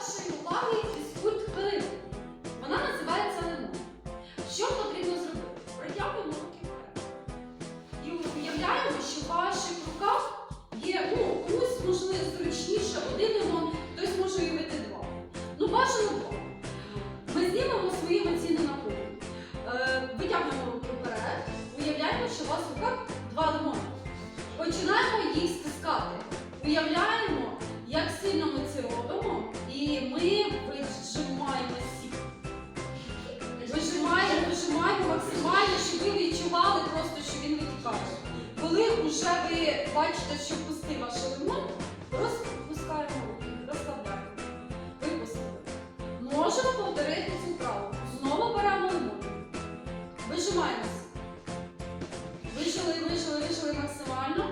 вашої уваги фізкульт хвилини. Вона називається лимон. Що потрібно зробити? Протягуємо руки вперед. І уявляємо, що в ваших руках є, ну, комусь можливо зручніше один лимон, хтось може уявити два. Ну, бажано два. Ми знімемо свої емоційні напруги. Е, витягуємо руки вперед, уявляємо, що у вас в руках два лимони. Починаємо їх стискати. Уявляємо, ми вижимаємося. Вижимаємо, вижимаємо максимально, щоб ви відчували просто, що він витікає. Коли вже ви бачите, що пусти ваш лимон, просто відпускаємо руки, розслабляємо. Випустимо. Можемо повторити цю вправу. Знову беремо лимон. Вижимаємося. Вижили, вижили, вижили максимально.